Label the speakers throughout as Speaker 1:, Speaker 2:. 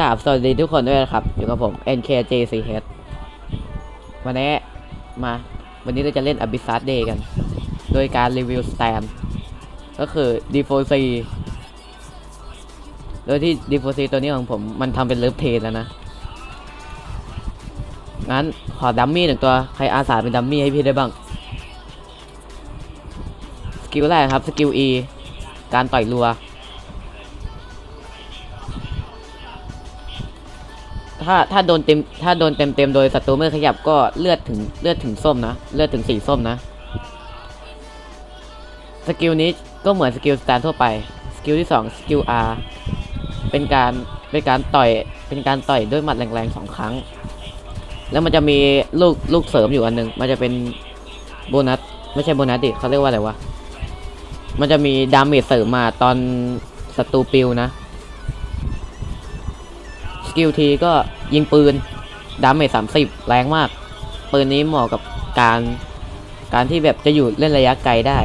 Speaker 1: กราบสวัสดีทุกคนด้วยนะครับ อยู่กับผม NKJCH วันนี้มา วันนี้เราจะเล่น Abyssal Day กัน โดยการรีวิวสแตนก็คือ D4C โดยที่ D4C ตัวนี้ของผมมันทำเป็นเลิฟเทนแล้วนะ งั้นขอดัมมี่หนึ่งตัว ใครอาสาเป็นดัมมี่ให้พี่ได้บ้าง สกิลแรกครับ สกิล E การต่อยรัว ถ้าถ้าโดนเต็มถ้าโดนเต็มเต็มโดยศัตรูไม่ขยับก็เลือดถึงเลือดถึงส้มนะเลือดถึงสีส้มนะ สกิลนี้ก็เหมือนสกิลสแตนทั่วไป สกิลที่สองสกิล R เป็นการเป็นการต่อยเป็นการต่อยด้วยหมัดแรงๆสองครั้ง แล้วมันจะมีลูกลูกเสริมอยู่อันหนึง มันจะเป็นโบนัสไม่ใช่โบนัสดิเขาเรียกว่าอะไรวะมันจะมีดาเมจเสริมมาตอนศัตรูปิวนะ สกิลทีก็ยิงปืน ดาเมจสามสิบแรงมาก ปืนนี้เหมาะกับการ การที่แบบจะอยู่เล่นระยะไกลได้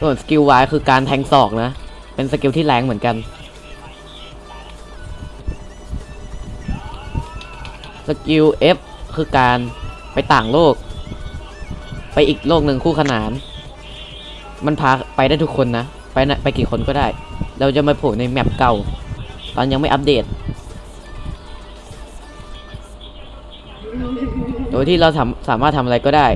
Speaker 1: ส่วนสกิล Y คือการแทงศอกนะ เป็นสกิลที่แรงเหมือนกัน สกิล F คือการไปต่างโลก ไปอีกโลกหนึ่งคู่ขนาน มันพาไปได้ทุกคนนะ ไปนะไปกี่คนก็ได้ เราจะมาโผล่ในแมปเก่า ตอนยังไม่อัปเดต โดยที่เราสามสามารถทำอะไรก็ได้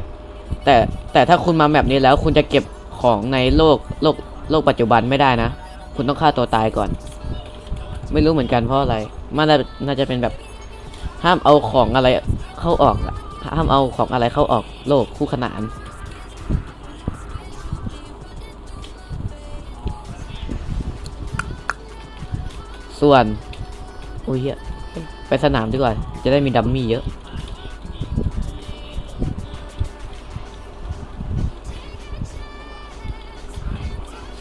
Speaker 1: แต่แต่ถ้าคุณมาแมปนี้แล้วคุณจะเก็บของในโลกโลกโลกปัจจุบันไม่ได้นะ คุณต้องฆ่าตัวตายก่อน ไม่รู้เหมือนกันเพราะอะไร มันน่าน่าจะเป็นแบบห้ามเอาของอะไรเข้าออกห้ามเอาของอะไรเข้าออกโลกคู่ขนาน ส่วนโอ้ยเหี้ยไปสนามดีกว่า จะได้มีดัมมี่เยอะ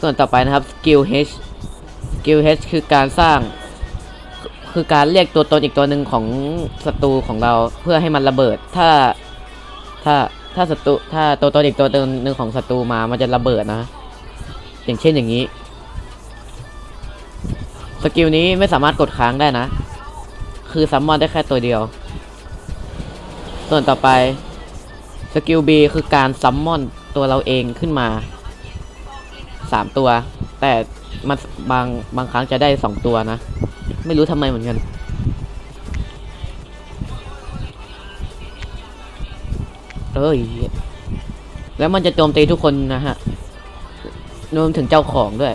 Speaker 1: ส่วนต่อไปนะครับ skill H skill H คือการสร้าง คือการเรียกตัวตนอีกตัวหนึ่งของศัตรูของเราเพื่อให้มันระเบิด ถ้า ถ้า ถ้าศัตรู ถ้าตัวตนอีกตัวหนึ่งของศัตรูมา มันจะระเบิดนะ อย่างเช่นอย่างนี้ สกิลนี้ไม่สามารถกดค้างได้นะ คือซัมมอนได้แค่ตัวเดียว ส่วนต่อไปสกิล B คือการซัมมอนตัวเราเองขึ้นมาสามตัว แต่มันบางบางครั้งจะได้สองตัวนะ ไม่รู้ทำไมเหมือนกัน เอ้ย แล้วมันจะโจมตีทุกคนนะฮะรวมถึงเจ้าของด้วย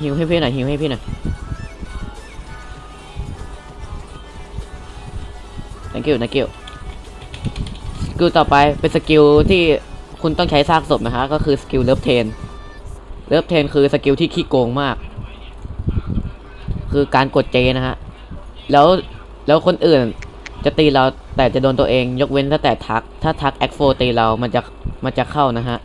Speaker 1: หิวให้พี่หน่อยหิวให้พี่หน่อย thank you thank you สกิลต่อไปเป็นสกิลที่คุณต้องใช้ซากศพนะฮะก็คือสกิลเลิฟเทนเลิฟเทนคือสกิลที่ขี้โกงมาก คือการกดเจนะฮะ แล้วแล้วคนอื่นจะตีเราแต่จะโดนตัวเองยกเว้นถ้าแต่ทัก ถ้าทักแอคโฟตีเรามันจะมันจะเข้านะฮะ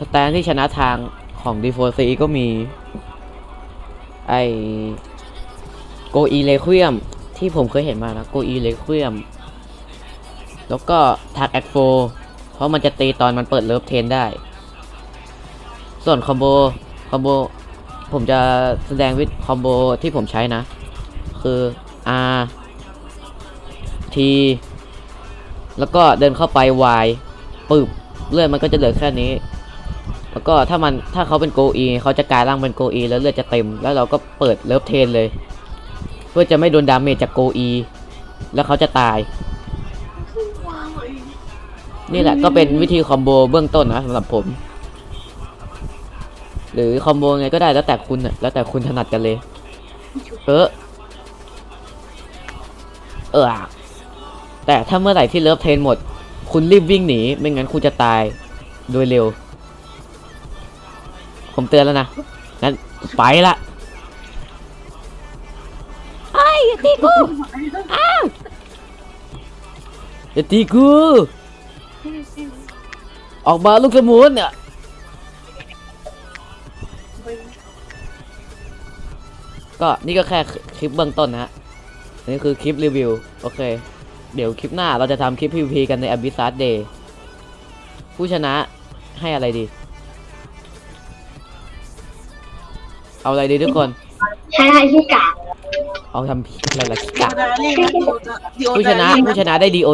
Speaker 1: สแตนที่ชนะทางของ D4C ก็มี ไอโกอีเลควียมที่ผมเคยเห็นมานะโกอีเลควียมแล้วก็ทักแอคโฟเพราะมันจะตีตอนมันเปิดเลิฟเทนได้ ส่วนคอมโบคอมโบผมจะแสดงวิธีคอมโบที่ผมใช้นะ คือ R T แล้วก็เดินเข้าไป Y ปึบเลือดมันก็จะเหลือแค่นี้ แล้วก็ถ้ามันถ้าเขาเป็นโกอีเขาจะกลายร่างเป็นโกอีแล้วเลือดจะเต็ม แล้วเราก็เปิดเลิฟเทนเลย เพื่อจะไม่โดนดาเมจจากโกอี แล้วเขาจะตาย นี่แหละก็เป็นวิธีคอมโบเบื้องต้นนะสำหรับผม หรือคอมโบไงก็ได้แล้วแต่คุณน่ะแล้วแต่คุณถนัดกันเลย เออเออแต่ถ้าเมื่อไหร่ที่เลิฟเทนหมด คุณรีบวิ่งหนี ไม่งั้นคุณจะตายโดยเร็ว ผมเตือนแล้วนะงั้นไปละไอ้ยอย่าตีกูอ้าวอย่าตีกู ออกมาลูกสมุนเนี่ยก็นี่ก็แค่คลิปเบื้องต้นนะฮะอันนี่คือคลิปรีวิว โอเค เดี๋ยวคลิปหน้าเราจะทำคลิป PVP กันใน Abyssal Day ผู้ชนะให้อะไรดี เอาอะไรดีทุกคน
Speaker 2: ใช้ไฮที่กาด
Speaker 1: เอาทำอะไรล่ะ
Speaker 3: เดียวดานี่นะเดียวดาเดียว
Speaker 1: ผู้ช
Speaker 3: ดา
Speaker 1: นะ
Speaker 3: นี่
Speaker 1: ผู้ชนะได้ดีโอ